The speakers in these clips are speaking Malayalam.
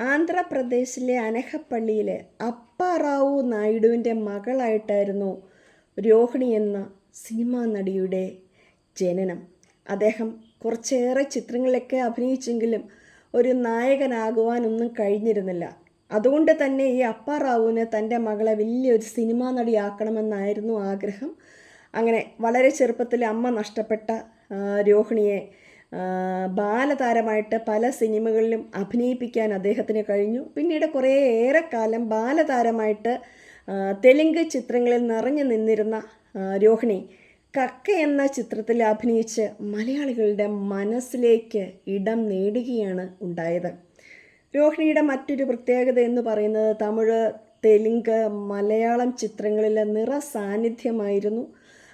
ആന്ധ്രാപ്രദേശിലെ അനഹപ്പള്ളിയിലെ അപ്പാറാവു നായിഡുവിന്റെ മകളായിട്ടായിരുന്നു രോഹിണി എന്ന സിനിമാ നടിയുടെ ജനനം. അദ്ദേഹം കുറച്ചേറെ ചിത്രങ്ങളിലൊക്കെ അഭിനയിച്ചെങ്കിലും ഒരു നായകനാകുവാനൊന്നും കഴിഞ്ഞിരുന്നില്ല. അതുകൊണ്ട് തന്നെ ഈ അപ്പാറാവുവിന് തന്റെ മകളെ വലിയൊരു സിനിമാ നടിയാക്കണമെന്നായിരുന്നു ആഗ്രഹം. അങ്ങനെ വളരെ ചെറുപ്പത്തിൽ അമ്മ നഷ്ടപ്പെട്ട രോഹിണിയെ ബാലതാരമായിട്ട് പല സിനിമകളിലും അഭിനയിപ്പിക്കാൻ അദ്ദേഹത്തിന് കഴിഞ്ഞു. പിന്നീട് കുറേ ഏറെക്കാലം ബാലതാരമായിട്ട് തെലുങ്ക് ചിത്രങ്ങളിൽ നിറഞ്ഞു നിന്നിരുന്ന രോഹിണി കക്ക എന്ന ചിത്രത്തിൽ അഭിനയിച്ച് മലയാളികളുടെ മനസ്സിലേക്ക് ഇടം നേടുകയാണ് ഉണ്ടായത്. രോഹിണിയുടെ മറ്റൊരു പ്രത്യേകത എന്ന് പറയുന്നത് തമിഴ് തെലുങ്ക് മലയാളം ചിത്രങ്ങളിലെ നിറ സാന്നിധ്യമായിരുന്നു.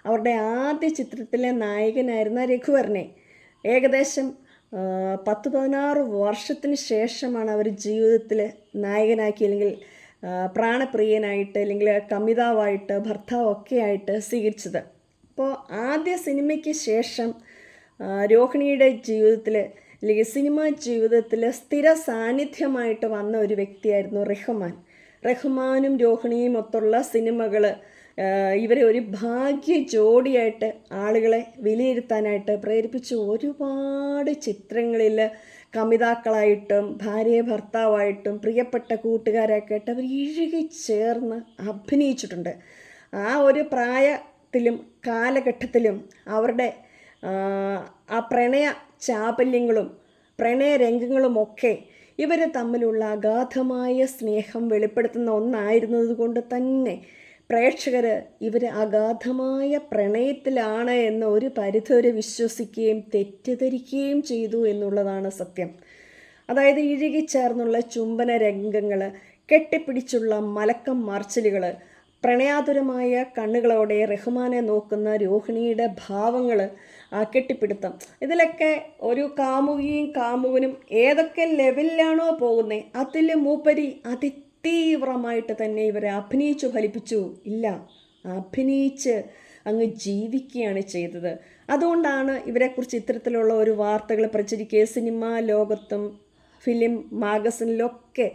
അവരുടെ ആദ്യ ചിത്രത്തിലെ നായകനായിരുന്ന രഘുവരനെ ഏകദേശം പത്ത് പതിനാറ് വർഷത്തിന് ശേഷമാണ് അവർ ജീവിതത്തിൽ നായകനാക്കി അല്ലെങ്കിൽ പ്രാണപ്രിയനായിട്ട് അല്ലെങ്കിൽ കമിതാവായിട്ട് ഭർത്താവൊക്കെ ആയിട്ട് സ്വീകരിച്ചത്. അപ്പോൾ ആദ്യ സിനിമയ്ക്ക് ശേഷം രോഹിണിയുടെ ജീവിതത്തിൽ അല്ലെങ്കിൽ സിനിമാ ജീവിതത്തിൽ സ്ഥിര സാന്നിധ്യമായിട്ട് വന്ന ഒരു വ്യക്തിയായിരുന്നു റഹ്മാൻ. റഹ്മാനും രോഹിണിയും ഒത്തുള്ള സിനിമകൾ ഇവരെ ഒരു ഭാഗ്യ ജോഡിയായിട്ട് ആളുകളെ വിലയിരുത്താനായിട്ട് പ്രേരിപ്പിച്ച ഒരുപാട് ചിത്രങ്ങളിൽ കമിതാക്കളായിട്ടും ഭാര്യ ഭർത്താവായിട്ടും പ്രിയപ്പെട്ട കൂട്ടുകാരൊക്കെ ആയിട്ട് അവർ ഇഴുകി ചേർന്ന് അഭിനയിച്ചിട്ടുണ്ട്. ആ ഒരു പ്രായത്തിലും കാലഘട്ടത്തിലും അവരുടെ ആ, പ്രണയ ചാപല്യങ്ങളും പ്രണയരംഗങ്ങളുമൊക്കെ ഇവർ തമ്മിലുള്ള അഗാധമായ സ്നേഹം വെളിപ്പെടുത്തുന്ന ഒന്നായിരുന്നതുകൊണ്ട് തന്നെ പ്രേക്ഷകർ ഇവർ അഗാധമായ പ്രണയത്തിലാണ് എന്ന് ഒരു പരിധിവരെ വിശ്വസിക്കുകയും തെറ്റിദ്ധരിക്കുകയും ചെയ്തു എന്നുള്ളതാണ് സത്യം. അതായത് ഇഴുകിച്ചേർന്നുള്ള ചുംബന രംഗങ്ങൾ കെട്ടിപ്പിടിച്ചുള്ള മലക്കം മാർച്ചിലുകൾ പ്രണയാതുരമായ കണ്ണുകളോടെ റഹ്മാനെ നോക്കുന്ന രോഹിണിയുടെ ഭാവങ്ങൾ കെട്ടിപ്പിടുത്തം. ഇതിലൊക്കെ ഒരു കാമുകിയും കാമുകനും ഏതൊക്കെ ലെവലിലാണോ പോകുന്നത് അതിൽ മൂപ്പരി അതിതീവ്രമായിട്ട് തന്നെ ഇവരെ അഭിനയിച്ചു ഫലിപ്പിച്ചു. ഇല്ല അഭിനയിച്ച് അങ്ങ് ജീവിക്കുകയാണ് ചെയ്തത്. അതുകൊണ്ടാണ് ഇവരെക്കുറിച്ച് ഇത്തരത്തിലുള്ള ഒരു വാർത്തകൾ പ്രചരിക്കുക. സിനിമാ ലോകത്തും ഫിലിം മാഗസിനിലൊക്കെ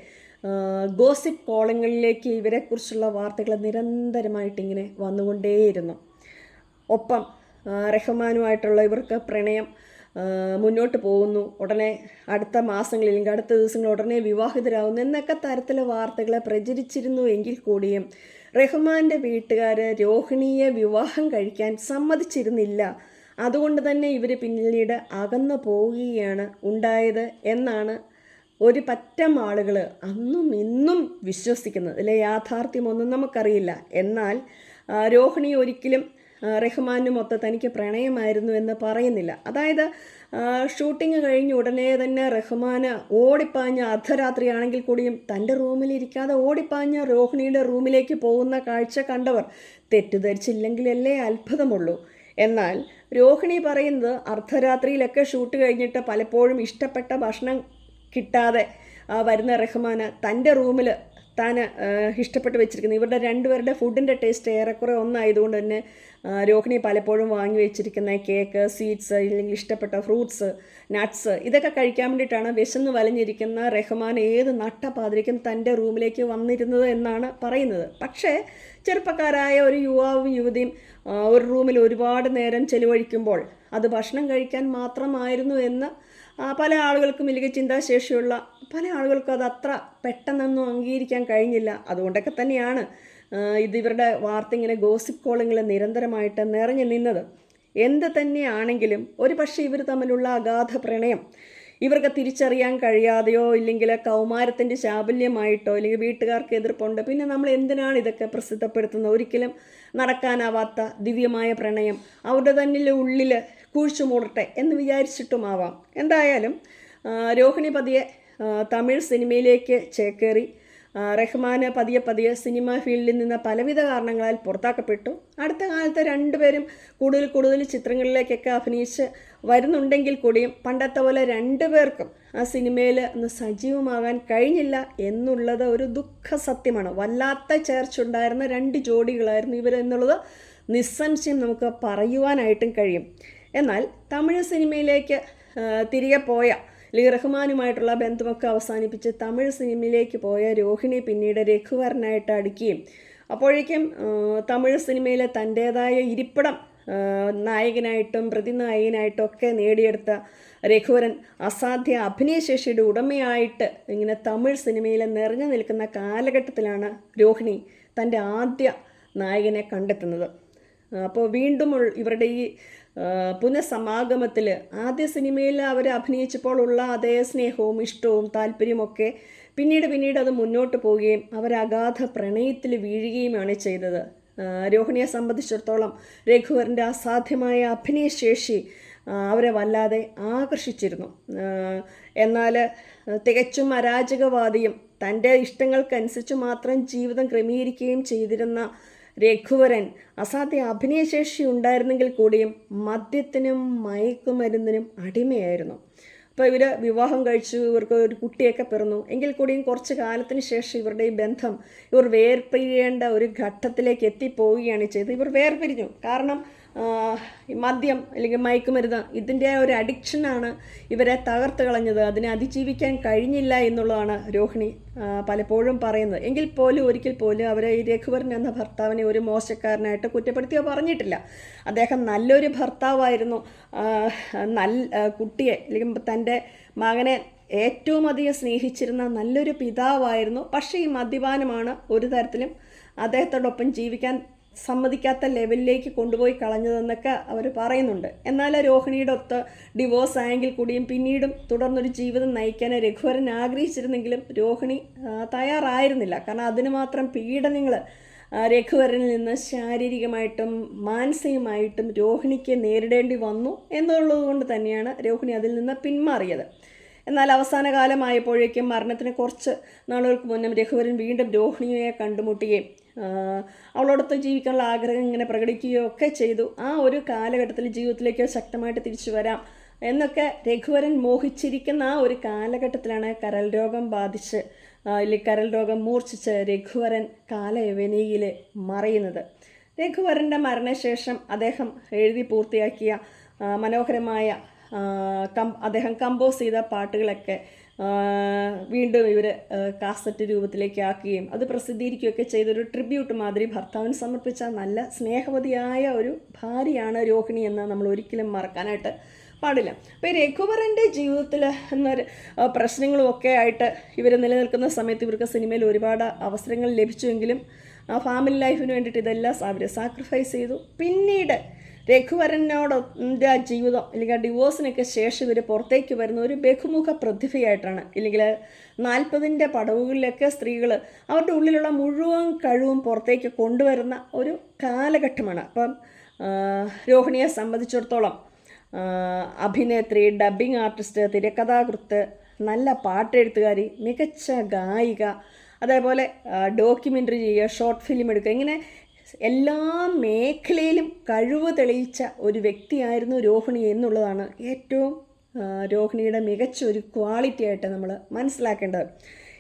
ഗോസിപ്പ് കോളങ്ങളിലേക്ക് ഇവരെക്കുറിച്ചുള്ള വാർത്തകൾ നിരന്തരമായിട്ട് ഇങ്ങനെ വന്നുകൊണ്ടേയിരുന്നു. ഒപ്പം റഹ്മാനുമായിട്ടുള്ള ഇവർക്ക് പ്രണയം മുന്നോട്ട് പോകുന്നു. ഉടനെ അടുത്ത മാസങ്ങളിൽ അടുത്ത ദിവസങ്ങളിൽ ഉടനെ വിവാഹിതരാകുന്നു എന്നൊക്കെ തരത്തിലെ വാർത്തകൾ പ്രചരിച്ചിരുന്നു എങ്കിൽ കൂടിയും റഹ്മാന്റെ വീട്ടുകാർ രോഹിണിയെ വിവാഹം കഴിക്കാൻ സമ്മതിച്ചിരുന്നില്ല. അതുകൊണ്ട് തന്നെ ഇവർ പിന്നീട് അകന്നു പോവുകയാണ് ഉണ്ടായത് എന്നാണ് ഒരു പറ്റം ആളുകൾ അന്നും ഇന്നും വിശ്വസിക്കുന്നത്. ഇതിലെ യാഥാർത്ഥ്യമൊന്നും നമുക്കറിയില്ല. എന്നാൽ രോഹിണി ഒരിക്കലും റഹ്മാനും മൊത്തം തനിക്ക് പ്രണയമായിരുന്നു എന്ന് പറയുന്നില്ല. അതായത് ഷൂട്ടിംഗ് കഴിഞ്ഞ് ഉടനെ തന്നെ റഹ്മാന് ഓടിപ്പാഞ്ഞ അർദ്ധരാത്രിയാണെങ്കിൽ കൂടിയും തന്റെ റൂമിലിരിക്കാതെ ഓടിപ്പാഞ്ഞ രോഹിണിയുടെ റൂമിലേക്ക് പോകുന്ന കാഴ്ച കണ്ടവർ തെറ്റിദ്ധരിച്ചില്ലെങ്കിലല്ലേ അത്ഭുതമുള്ളൂ. എന്നാൽ രോഹിണി പറയുന്നത് അർദ്ധരാത്രിയിലൊക്കെ ഷൂട്ട് കഴിഞ്ഞിട്ട് പലപ്പോഴും ഇഷ്ടപ്പെട്ട ഭക്ഷണം കിട്ടാതെ വരുന്ന റഹ്മാന് തന്റെ റൂമിൽ താൻ ഇഷ്ടപ്പെട്ട് വെച്ചിരിക്കുന്നത്. ഇവരുടെ രണ്ടുപേരുടെ ഫുഡിന്റെ ടേസ്റ്റ് ഏറെക്കുറെ ഒന്നായതുകൊണ്ട് തന്നെ രോഹിണി പലപ്പോഴും വാങ്ങി വെച്ചിരിക്കുന്ന കേക്ക് സ്വീറ്റ്സ് ഇല്ലെങ്കിൽ ഇഷ്ടപ്പെട്ട ഫ്രൂട്ട്സ് നട്ട്സ് ഇതൊക്കെ കഴിക്കാൻ വേണ്ടിയിട്ടാണ് വിശന്ന് വലഞ്ഞിരിക്കുന്ന റഹ്മാൻ ഏത് നട്ടപ്പാതിരിക്കും തന്റെ റൂമിലേക്ക് വന്നിരുന്നത് എന്നാണ് പറയുന്നത്. പക്ഷേ ചെറുപ്പക്കാരായ ഒരു യുവാവും യുവതിയും ഒരു റൂമിൽ ഒരുപാട് നേരം ചെലവഴിക്കുമ്പോൾ അത് ഭക്ഷണം കഴിക്കാൻ മാത്രമായിരുന്നു എന്ന് പല ആളുകൾക്കും ഇല്ലെങ്കിൽ ചിന്താശേഷിയുള്ള പല ആളുകൾക്കും അത് അത്ര പെട്ടെന്നൊന്നും അംഗീകരിക്കാൻ കഴിഞ്ഞില്ല. അതുകൊണ്ടൊക്കെ തന്നെയാണ് ഇതിവരുടെ ഇത് ഇവരുടെ വാർത്ത ഇങ്ങനെ ഗോസിപ്പ് കോളിങ്ങിൽ നിരന്തരമായിട്ട് നിറഞ്ഞു നിന്നത്. എന്ത് തന്നെയാണെങ്കിലും ഒരു പക്ഷേ ഇവർ തമ്മിലുള്ള അഗാധ പ്രണയം ഇവർക്ക് തിരിച്ചറിയാൻ കഴിയാതെയോ ഇല്ലെങ്കിൽ കൗമാരത്തിന്റെ ചാബല്യമായിട്ടോ അല്ലെങ്കിൽ വീട്ടുകാർക്ക് എതിർപ്പുണ്ട്? പിന്നെ നമ്മൾ എന്തിനാണ് ഇതൊക്കെ പ്രസിദ്ധപ്പെടുത്തുന്നത്? ഒരിക്കലും നടക്കാനാവാത്ത ദിവ്യമായ പ്രണയം അവരുടെ തന്നെ ഉള്ളിൽ കുഴിച്ചു മൂടട്ടെ എന്ന് വിചാരിച്ചിട്ടുമാവാം. എന്തായാലും രോഹിണി പതിയെ തമിഴ് സിനിമയിലേക്ക് ചേക്കേറി. റഹ്മാന് പതിയെ പതിയെ സിനിമ ഫീൽഡിൽ നിന്ന് പലവിധ കാരണങ്ങളാൽ പുറത്താക്കപ്പെട്ടു. അടുത്ത കാലത്ത് രണ്ടുപേരും കൂടുതൽ കൂടുതൽ ചിത്രങ്ങളിലേക്കൊക്കെ അഭിനയിച്ച് വരുന്നുണ്ടെങ്കിൽ കൂടിയും പണ്ടത്തെ പോലെ രണ്ടുപേർക്കും ആ സിനിമയിൽ ഒന്ന് സജീവമാകാൻ കഴിഞ്ഞില്ല എന്നുള്ളത് ഒരു ദുഃഖ സത്യമാണ് വല്ലാത്ത ചേർച്ച ഉണ്ടായിരുന്ന രണ്ട് ജോഡികളായിരുന്നു ഇവരെന്നുള്ളത് നിസ്സംശയം നമുക്ക് പറയുവാനായിട്ടും കഴിയും. എന്നാൽ തമിഴ് സിനിമയിലേക്ക് തിരികെ പോയ അല്ലെങ്കിൽ റഹ്മാനുമായിട്ടുള്ള ബന്ധമൊക്കെ അവസാനിപ്പിച്ച് തമിഴ് സിനിമയിലേക്ക് പോയ രോഹിണി പിന്നീട് രഘുവരനായിട്ട് അടുക്കുകയും അപ്പോഴേക്കും തമിഴ് സിനിമയിലെ തന്റേതായ ഇരിപ്പിടം നായകനായിട്ടും പ്രതിനായകനായിട്ടും ഒക്കെ നേടിയെടുത്ത രഘുവരൻ അസാധ്യ അഭിനയശേഷിയുടെ ഉടമയായിട്ട് ഇങ്ങനെ തമിഴ് സിനിമയിൽ നിറഞ്ഞു നിൽക്കുന്ന കാലഘട്ടത്തിലാണ് രോഹിണി തന്റെ ആദ്യ നായകനെ കണ്ടെത്തുന്നത്. അപ്പോൾ വീണ്ടും ഇവരുടെ ഈ പുനഃസമാഗമത്തിൽ ആദ്യ സിനിമയിൽ അവർ അഭിനയിച്ചപ്പോൾ ഉള്ള അതേ സ്നേഹവും ഇഷ്ടവും താല്പര്യമൊക്കെ പിന്നീട് പിന്നീട് അത് മുന്നോട്ട് പോവുകയും അവർ അഗാധ പ്രണയത്തിൽ വീഴുകയുമാണ് ചെയ്തത്. രോഹിണിയെ സംബന്ധിച്ചിടത്തോളം രഘുവറിന്റെ അസാധ്യമായ അഭിനയശേഷി അവരെ വല്ലാതെ ആകർഷിച്ചിരുന്നു. എന്നാൽ തികച്ചും അരാജകവാദിയും തന്റെ ഇഷ്ടങ്ങൾക്കനുസരിച്ച് മാത്രം ജീവിതം ക്രമീകരിക്കുകയും ചെയ്തിരുന്ന രഘുവരൻ അസാധ്യ അഭിനയശേഷി ഉണ്ടായിരുന്നെങ്കിൽ കൂടിയും മദ്യത്തിനും മയക്കുമരുന്നിനും അടിമയായിരുന്നു. അപ്പോൾ ഇവർ വിവാഹം കഴിച്ചു ഇവർക്ക് ഒരു കുട്ടിയൊക്കെ പിറന്നു. എങ്കിൽ കൂടിയും കുറച്ച് കാലത്തിന് ശേഷം ഇവരുടെ ഈ ബന്ധം ഇവർ വേർപിരിയേണ്ട ഒരു ഘട്ടത്തിലേക്ക് എത്തിപ്പോവുകയാണ് ചെയ്തത്. ഇവർ വേർപിരിഞ്ഞു. കാരണം മദ്യം അല്ലെങ്കിൽ മയക്കുമരുന്ന് ഇതിന്റെ ഒരു അഡിക്ഷനാണ് ഇവരെ തകർത്ത് കളഞ്ഞത്. അതിനെ അതിജീവിക്കാൻ കഴിഞ്ഞില്ല എന്നുള്ളതാണ് രോഹിണി പലപ്പോഴും പറയുന്നത്. എങ്കിൽ പോലും ഒരിക്കൽ പോലും അവരെ ഈ രഘുവരൻ എന്ന ഭർത്താവിനെ ഒരു മോശക്കാരനായിട്ട് കുറ്റപ്പെടുത്തിയോ പറഞ്ഞിട്ടില്ല. അദ്ദേഹം നല്ലൊരു ഭർത്താവായിരുന്നു. നല്ല കുട്ടിയെ അല്ലെങ്കിൽ തന്റെ മകനെ ഏറ്റവും അധികം സ്നേഹിച്ചിരുന്ന നല്ലൊരു പിതാവായിരുന്നു. പക്ഷേ ഈ മദ്യപാനമാണ് ഒരു തരത്തിലും അദ്ദേഹത്തോടൊപ്പം ജീവിക്കാൻ സമ്മതിക്കാത്ത ലെവലിലേക്ക് കൊണ്ടുപോയി കളഞ്ഞതെന്നൊക്കെ അവർ പറയുന്നുണ്ട്. എന്നാൽ രോഹിണിയുടെ ഒത്ത് ഡിവോഴ്സ് ആയെങ്കിൽ കൂടിയും പിന്നീടും തുടർന്നൊരു ജീവിതം നയിക്കാൻ രഘുവരൻ ആഗ്രഹിച്ചിരുന്നെങ്കിലും രോഹിണി തയ്യാറായിരുന്നില്ല. കാരണം അതിന് മാത്രം പീഡനങ്ങൾ രഘുവരനിൽ നിന്ന് ശാരീരികമായിട്ടും മാനസികമായിട്ടും രോഹിണിക്ക് നേരിടേണ്ടി വന്നു എന്നുള്ളത് കൊണ്ട് തന്നെയാണ് രോഹിണി അതിൽ നിന്ന് പിന്മാറിയത്. എന്നാൽ അവസാന കാലമായപ്പോഴേക്കും മരണത്തിന് കുറച്ച് നാളുകൾക്ക് മുന്നേ രഘുവരൻ വീണ്ടും രോഹിണിയെ കണ്ടുമുട്ടുകയും അവളോടൊത്ത് ജീവിക്കാനുള്ള ആഗ്രഹം ഇങ്ങനെ പ്രകടിക്കുകയോ ഒക്കെ ചെയ്തു. ആ ഒരു കാലഘട്ടത്തിൽ ജീവിതത്തിലേക്ക് ശക്തമായിട്ട് തിരിച്ചു വരാം എന്നൊക്കെ രഘുവരൻ മോഹിച്ചിരിക്കുന്ന ആ ഒരു കാലഘട്ടത്തിലാണ് കരൽ രോഗം ബാധിച്ച് അല്ലെങ്കിൽ കരൽ രോഗം മൂർച്ഛിച്ച് രഘുവരൻ കാലയവനിയിൽ മറയുന്നത്. രഘുവരന്റെ മരണശേഷം അദ്ദേഹം എഴുതി പൂർത്തിയാക്കിയ മനോഹരമായ കം അദ്ദേഹം കമ്പോസ് ചെയ്ത പാട്ടുകളൊക്കെ വീണ്ടും ഇവർ കാസറ്റ് രൂപത്തിലേക്ക് ആക്കുകയും അത് പ്രസിദ്ധീകരിക്കുകയൊക്കെ ചെയ്തൊരു ട്രിബ്യൂട്ട് മാതിരി ഭർത്താവിന് സമർപ്പിച്ച നല്ല സ്നേഹവതിയായ ഒരു ഭാര്യയാണ് രോഹിണി എന്ന് നമ്മൾ ഒരിക്കലും മറക്കാനായിട്ട് പാടില്ല. അപ്പോൾ ഈ രഘുവരന്റെ ജീവിതത്തിൽ എന്നൊരു പ്രശ്നങ്ങളും ഒക്കെ ആയിട്ട് ഇവർ നിലനിൽക്കുന്ന സമയത്ത് ഇവർക്ക് സിനിമയിൽ ഒരുപാട് അവസരങ്ങൾ ലഭിച്ചുവെങ്കിലും ആ ഫാമിലി ലൈഫിന് വേണ്ടിയിട്ട് ഇതെല്ലാം അവർ സാക്രിഫൈസ് ചെയ്തു. പിന്നീട് രഘുവരനോട് ജീവിതം അല്ലെങ്കിൽ ആ ഡിവോഴ്സിനൊക്കെ ശേഷം ഇവർ പുറത്തേക്ക് വരുന്ന ഒരു ബഹുമുഖ പ്രതിഭയായിട്ടാണ്. ഇല്ലെങ്കിൽ നാൽപ്പതിന്റെ പടവുകളിലൊക്കെ സ്ത്രീകൾ അവരുടെ ഉള്ളിലുള്ള മുഴുവൻ കഴിവും പുറത്തേക്ക് കൊണ്ടുവരുന്ന ഒരു കാലഘട്ടമാണ്. അപ്പം രോഹിണിയെ സംബന്ധിച്ചിടത്തോളം അഭിനേത്രി ഡബ്ബിംഗ് ആർട്ടിസ്റ്റ് തിരക്കഥാകൃത്ത് നല്ല പാട്ടെഴുത്തുകാരി മികച്ച ഗായിക അതേപോലെ ഡോക്യുമെന്ററി ചെയ്യുക ഷോർട്ട് ഫിലിം എടുക്കുക ഇങ്ങനെ എല്ലാ മേഖലയിലും കഴിവ് തെളിയിച്ച ഒരു വ്യക്തിയായിരുന്നു രോഹിണി എന്നുള്ളതാണ് ഏറ്റവും രോഹിണിയുടെ മികച്ച ഒരു ക്വാളിറ്റി ആയിട്ട് നമ്മൾ മനസ്സിലാക്കേണ്ടത്.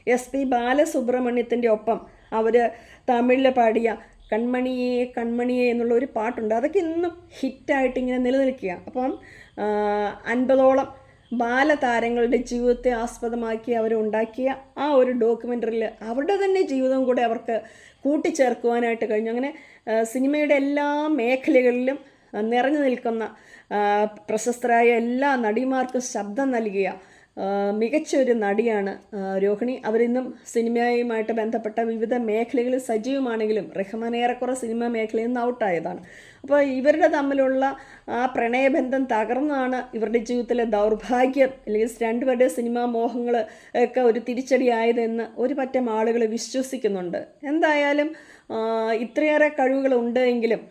എസ് പി ബാലസുബ്രഹ്മണ്യത്തിന്റെ ഒപ്പം അവർ തമിഴിൽ പാടിയ കൺമണിയെ കൺമണിയെ എന്നുള്ള ഒരു പാട്ടുണ്ട്. അതൊക്കെ ഇന്നും ഹിറ്റായിട്ട് ഇങ്ങനെ നിലനിൽക്കുക അപ്പം അൻപതോളം ബാലതാരങ്ങളുടെ ജീവിതത്തെ ആസ്പദമാക്കി അവരുണ്ടാക്കിയ ആ ഒരു ഡോക്യുമെന്ററിയിൽ അവരുടെ തന്നെ ജീവിതം കൂടെ അവർക്ക് കൂട്ടിച്ചേർക്കുവാനായിട്ട് കഴിഞ്ഞു. അങ്ങനെ സിനിമയുടെ എല്ലാ മേഖലകളിലും നിറഞ്ഞു നിൽക്കുന്ന പ്രശസ്തരായ എല്ലാ നടിമാർക്കും ശബ്ദം നൽകിയ മികച്ച ഒരു നടിയാണ് രോഹിണി. അവരിന്നും സിനിമയുമായിട്ട് ബന്ധപ്പെട്ട വിവിധ മേഖലകളിൽ സജീവമാണെങ്കിലും റഹ്മാൻ ഏറെക്കുറെ സിനിമ മേഖലയിൽ നിന്ന് ഔട്ടായതാണ്. അപ്പോൾ ഇവരുടെ തമ്മിലുള്ള ആ പ്രണയബന്ധം തകർന്നാണ് ഇവരുടെ ജീവിതത്തിലെ ദൗർഭാഗ്യം. അല്ലെങ്കിൽ രണ്ടുപേരുടെ സിനിമാ മോഹങ്ങൾ ഒക്കെ ഒരു തിരിച്ചടിയായതെന്ന് ഒരു പറ്റം ആളുകൾ വിശ്വസിക്കുന്നുണ്ട്. എന്തായാലും ഇത്രയേറെ കഴിവുകളുണ്ട് എങ്കിലും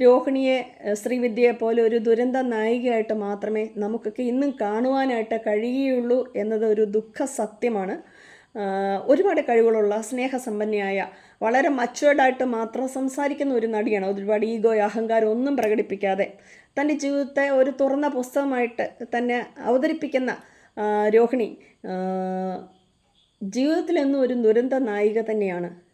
രോഹിണിയെ ശ്രീവിദ്യയെ പോലെ ഒരു ദുരന്ത നായികയായിട്ട് മാത്രമേ നമുക്കൊക്കെ ഇന്നും കാണുവാനായിട്ട് കഴിയുകയുള്ളൂ എന്നത് ഒരു ദുഃഖ സത്യമാണ് ഒരുപാട് കഴിവുകളുള്ള സ്നേഹസമ്പന്നയായ വളരെ മച്ചുവേർഡായിട്ട് മാത്രം സംസാരിക്കുന്ന ഒരു നടിയാണ്. ഒരുപാട് ഈഗോ അഹങ്കാരം ഒന്നും പ്രകടിപ്പിക്കാതെ തന്റെ ജീവിതത്തെ ഒരു തുറന്ന പുസ്തകമായിട്ട് തന്നെ അവതരിപ്പിക്കുന്ന രോഹിണി ജീവിതത്തിലെന്നും ഒരു ദുരന്ത നായിക തന്നെയാണ്.